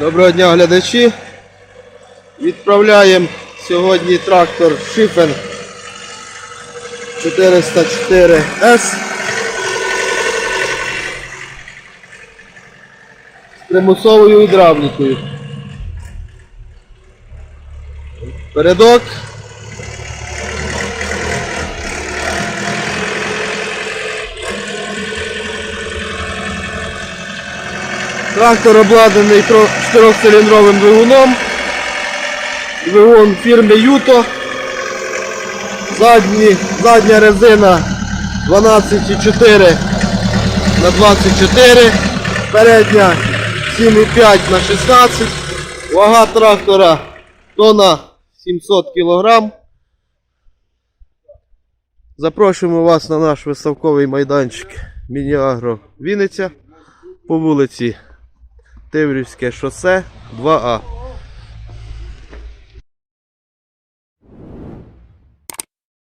Доброго дня, глядачі. Відправляємо сьогодні трактор Шифен 404S. З примусовою гідравлікою. Передок. Трактор обладнаний 4-циліндровим двигуном. Двигун фірми Юто. Задні, задня резина 12,4 на 24. Передня 7,5 на 16. Вага трактора тонна 700 кг. Запрошуємо вас на наш виставковий майданчик Міні-Агро Вінниця по вулиці Тиврівське шосе 2А.